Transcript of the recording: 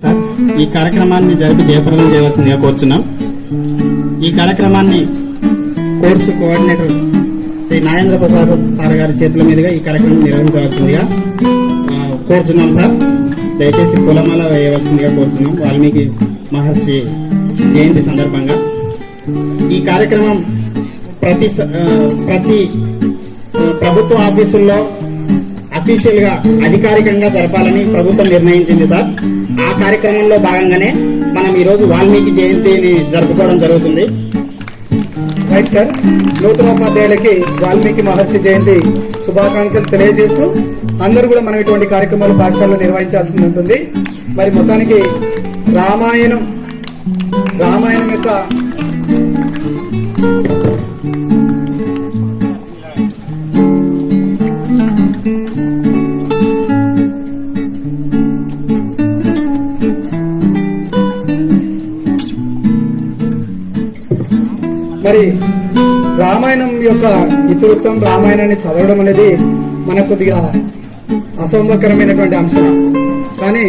Sir ఈ కార్యక్రమాన్ని జరిపి జయప్రదం చేయవలసిందిగా కోరుచున్నాం. ఈ కార్యక్రమాన్ని course coordinator Shri Nagendra Prasad sir గారి చేతుల మీదుగా ఈ కార్యక్రమం నిర్వహించవలసిందిగా కోరుచున్నాం సార్. దయచేసి కులమాల వేయవలసిందిగా కోరుచున్నాం. వాల్మీకి మహర్షి జయంతి సందర్భంగా. ఈ కార్యక్రమం ప్రతి స- ప్రతి ప్రభుత్వ ఆఫీసుల్లో అఫీషియల్గా అధికారికంగా జరపాలని ప్రభుత్వం నిర్ణయించింది సార్. ఆ కార్యక్రమంలో భాగంగానే మనం ఈ రోజు వాల్మీకి జయంతిని జరుపుకోవడం జరుగుతుంది. రైట్ సార్ నూతనోపాధ్యాయులకి వాల్మీకి మహర్షి జయంతి శుభాకాంక్షలు తెలియజేస్తూ అందరూ కూడా మనం ఇటువంటి కార్యక్రమాలు పాఠశాలలో నిర్వహించాల్సి ఉంటుంది. మరి మొత్తానికి రామాయణం రామాయణం యొక్క మరి రామాయణం యొక్క ఇతివృత్తం రామాయణాన్ని చదవడం అనేది మనకు కొద్దిగా అసౌకర్యమైనటువంటి అంశం. కానీ